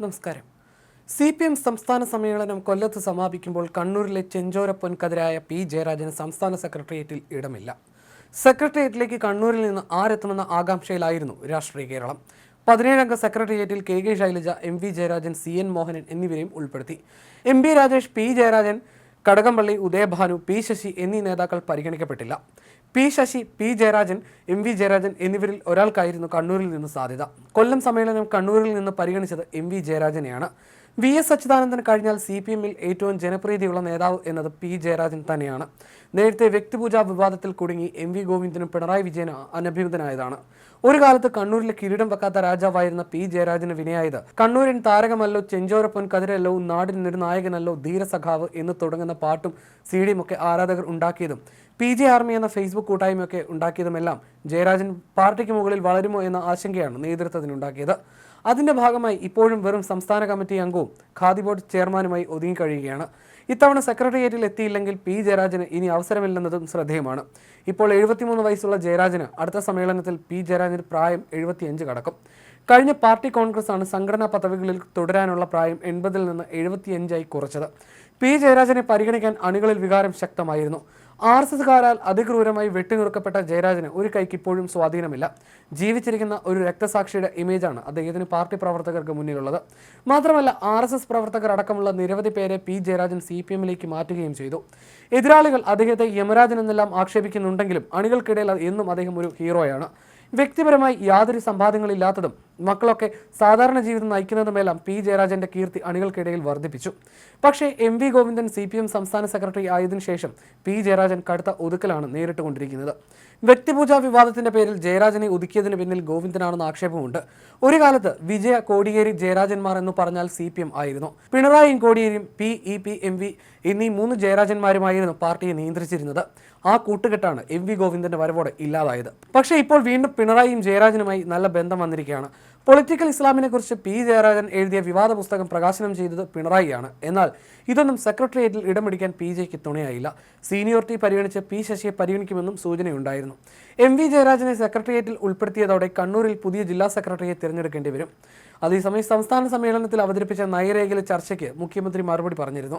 നമസ്കാരം. C P M സംസ്ഥാന സമ്മേളനം കൊല്ലത്ത് സമാപിക്കുമ്പോൾ കണ്ണൂരിലെ ചെഞ്ചോര പൊൻകതിരായ പി. ജയരാജന് സംസ്ഥാന സെക്രട്ടേറിയറ്റിൽ ഇടമില്ല. സെക്രട്ടേറിയറ്റിലേക്ക് കണ്ണൂരിൽ നിന്ന് ആരെത്തുമെന്ന ആകാംക്ഷയിലായിരുന്നു രാഷ്ട്രീയ കേരളം. പതിനേഴംഗ സെക്രട്ടേറിയറ്റിൽ K. K. Shailaja M. V. Jayarajan C. N. Mohanan എന്നിവരെയും ഉൾപ്പെടുത്തി. M. P. Rajesh P. Jayarajan Kadakampally Udayabhanu P. Sasi എന്നീ നേതാക്കൾ പരിഗണിക്കപ്പെട്ടില്ല. P Sasi P Jayarajan M V Jayarajan എന്നിവരിൽ ഒരാൾക്കായിരുന്നു കണ്ണൂരിൽ നിന്ന് സാധ്യത. കൊല്ലം സമ്മേളനം കണ്ണൂരിൽ നിന്ന് പരിഗണിച്ചത് എം വി ജയരാജനെയാണ്. വി എസ് അച്യുതാനന്ദൻ കഴിഞ്ഞാൽ സി പി എമ്മിൽ ഏറ്റവും ജനപ്രീതിയുള്ള നേതാവ് എന്നത് പി ജയരാജൻ തന്നെയാണ്. നേരത്തെ വ്യക്തിപൂജാ വിവാദത്തിൽ കുടുങ്ങി എം വി ഗോവിന്ദനും പിണറായി വിജയനും അനഭിമുതനായതാണ് ഒരു കാലത്ത് കണ്ണൂരിലെ കിരീടം വെക്കാത്ത രാജാവായിരുന്ന പി ജയരാജന് വിനയായത്. കണ്ണൂരിൻ താരകമല്ലോ ചെഞ്ചോരപ്പൻ കതിരല്ലോ നാടിൻ നായകനല്ലോ ധീരസഖാവ് എന്ന് തുടങ്ങുന്ന പാട്ടും സി ഡിയുമൊക്കെ ആരാധകർ ഉണ്ടാക്കിയതും. പി ജെ ആർമി എന്ന ഫേസ്ബുക്ക് കൂട്ടായ്മയൊക്കെ ഉണ്ടാക്കിയതുമെല്ലാം ജയരാജൻ പാർട്ടിക്ക് മുകളിൽ വളരുമോ എന്ന ആശങ്കയാണ് നേതൃത്വത്തിനുണ്ടാക്കിയത്. അതിന്റെ ഭാഗമായി ഇപ്പോഴും വെറും സംസ്ഥാന കമ്മിറ്റി അംഗവും ഖാദി ബോർഡ് ചെയർമാനുമായി ഒതുങ്ങിക്കഴിയുകയാണ്. ഇത്തവണ സെക്രട്ടേറിയറ്റിൽ എത്തിയില്ലെങ്കിൽ പി. ജയരാജന് ഇനി അവസരമില്ലെന്നതും ശ്രദ്ധേയമാണ്. ഇപ്പോൾ എഴുപത്തിമൂന്ന് വയസ്സുള്ള ജയരാജന് അടുത്ത സമ്മേളനത്തിൽ പി. ജയരാജന് പ്രായം എഴുപത്തിയഞ്ച് കടക്കും. കഴിഞ്ഞ പാർട്ടി കോൺഗ്രസ് ആണ് സംഘടനാ പദവികളിൽ തുടരാനുള്ള പ്രായം എൺപതിൽ നിന്ന് എഴുപത്തിയഞ്ചായി കുറച്ചത്. പി. ജയരാജനെ പരിഗണിക്കാൻ അണികളിൽ വികാരം ശക്തമായിരുന്നു. ആർ എസ് എസ്കാരാൽ അതിക്രൂരമായി വെട്ടിനുറുക്കപ്പെട്ട ജയരാജന് ഒരു കൈക്ക് ഇപ്പോഴും സ്വാധീനമില്ല. ജീവിച്ചിരിക്കുന്ന ഒരു രക്തസാക്ഷിയുടെ ഇമേജാണ് അദ്ദേഹത്തിന് പാർട്ടി പ്രവർത്തകർക്ക് മുന്നിലുള്ളത്. മാത്രമല്ല ആർ എസ് എസ് പ്രവർത്തകർ അടക്കമുള്ള നിരവധി പേരെ പി ജയരാജൻ സി പി എമ്മിലേക്ക് മാറ്റുകയും ചെയ്തു. എതിരാളികൾ അദ്ദേഹത്തെ യമരാജൻ എന്നെല്ലാം ആക്ഷേപിക്കുന്നുണ്ടെങ്കിലും അണികൾക്കിടയിൽ എന്നും അദ്ദേഹം ഒരു ഹീറോയാണ്. വ്യക്തിപരമായി യാതൊരു സമ്പാദ്യങ്ങളില്ലാത്തതും മക്കളൊക്കെ സാധാരണ ജീവിതം നയിക്കുന്നതുമെല്ലാം പി ജയരാജന്റെ കീർത്തി അണികൾക്കിടയിൽ വർദ്ധിപ്പിച്ചു. പക്ഷേ M V Govindan C P M സംസ്ഥാന സെക്രട്ടറി ആയതിനു ശേഷം പി ജയരാജൻ കടുത്ത ഒതുക്കലാണ് നേരിട്ടുകൊണ്ടിരിക്കുന്നത്. വ്യക്തിപൂജാ വിവാദത്തിന്റെ പേരിൽ ജയരാജനെ ഒതുക്കിയതിന് പിന്നിൽ ഗോവിന്ദനാണെന്ന് ആക്ഷേപമുണ്ട് ഒരു കാലത്ത് വിജയ കോടിയേരി ജയരാജന്മാർ എന്ന് പറഞ്ഞാൽ സി പി എം ആയിരുന്നു. പിണറായിയും കോടിയേരിയും P E P M V എന്നീ മൂന്ന് ജയരാജന്മാരുമായിരുന്നു പാർട്ടിയെ നിയന്ത്രിച്ചിരുന്നത്. ആ കൂട്ടുകെട്ടാണ് എം വി ഗോവിന്ദന്റെ വരവോടെ ഇല്ലാതായത്. പക്ഷേ ഇപ്പോൾ വീണ്ടും പിണറായിയും ജയരാജനുമായി നല്ല ബന്ധം വന്നിരിക്കുകയാണ്. പൊളിറ്റിക്കൽ ഇസ്ലാമിനെ കുറിച്ച് പി ജയരാജൻ എഴുതിയ വിവാദ പുസ്തകം പ്രകാശനം ചെയ്തത് പിണറായിയാണ്. എന്നാൽ ഇതൊന്നും സെക്രട്ടേറിയറ്റിൽ ഇടം പിടിക്കാൻ പി ജെക്ക് തുണയായില്ല. സീനിയോറിറ്റി പരിഗണിച്ച് പി ശശിയെ പരിഗണിക്കുമെന്നും സൂചനയുണ്ടായിരുന്നു. എം വി ജയരാജനെ സെക്രട്ടേറിയറ്റിൽ ഉൾപ്പെടുത്തിയതോടെ കണ്ണൂരിൽ പുതിയ ജില്ലാ സെക്രട്ടറിയെ തിരഞ്ഞെടുക്കേണ്ടി വരും. അതേസമയം സംസ്ഥാന സമ്മേളനത്തിൽ അവതരിപ്പിച്ച നയരേഖയിലെ ചർച്ചയ്ക്ക് മുഖ്യമന്ത്രി മറുപടി പറഞ്ഞിരുന്നു.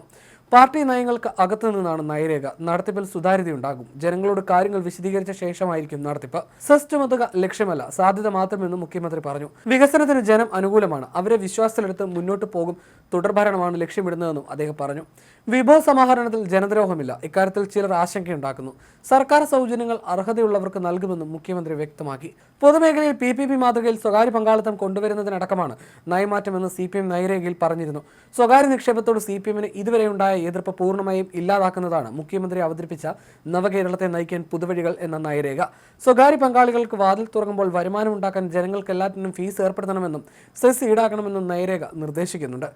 പാർട്ടി നയങ്ങൾക്ക് അകത്തു നിന്നാണ് നയരേഖ. നടത്തിപ്പിൽ സുതാര്യതയുണ്ടാകും. ജനങ്ങളോട് കാര്യങ്ങൾ വിശദീകരിച്ച ശേഷമായിരിക്കും നടത്തിപ്പ്. സെസ് ചുമത്തുക ലക്ഷ്യമല്ല സാധ്യത മാത്രമെന്നും മുഖ്യമന്ത്രി പറഞ്ഞു. വികസനത്തിന് ജനം അനുകൂലമാണ്. അവരെ വിശ്വാസത്തിലെടുത്ത് മുന്നോട്ട് പോകും തുടർഭരണമാണ് ലക്ഷ്യമിടുന്നതെന്നും അദ്ദേഹം പറഞ്ഞു. വിഭവ സമാഹരണത്തിൽ ജനദ്രോഹമില്ല. ഇക്കാര്യത്തിൽ ചിലർ ആശങ്കയുണ്ടാക്കുന്നു. സർക്കാർ സൗജന്യങ്ങൾ അർഹതയുള്ളവർക്ക് നൽകുമെന്നും മുഖ്യമന്ത്രി വ്യക്തമാക്കി. പൊതുമേഖലയിൽ പി പി പി മാതൃകയിൽ സ്വകാര്യ പങ്കാളിത്തം കൊണ്ടുവരുന്നതിനടക്കമാണ് നയമാറ്റമെന്ന് സി പി എം നയരേഖയിൽ പറഞ്ഞിരുന്നു. സ്വകാര്യ നിക്ഷേപത്തോട് സി പി എമ്മിന് ഇതുവരെ ഉണ്ടായ എതിർപ്പ് പൂർണമായും ഇല്ലാതാക്കുന്നതാണ് മുഖ്യമന്ത്രി അവതരിപ്പിച്ച നവകേരളത്തെ നയിക്കാൻ പുതുവഴികൾ എന്ന നയരേഖ. സ്വകാര്യ പങ്കാളികൾക്ക് വാതിൽ തുറങ്ങുമ്പോൾ വരുമാനം ഉണ്ടാക്കാൻ ജനങ്ങൾക്ക് എല്ലാത്തിനും ഫീസ് ഏർപ്പെടുത്തണമെന്നും സെസ് ഈടാക്കണമെന്നും നയരേഖ നിർദ്ദേശിക്കുന്നുണ്ട്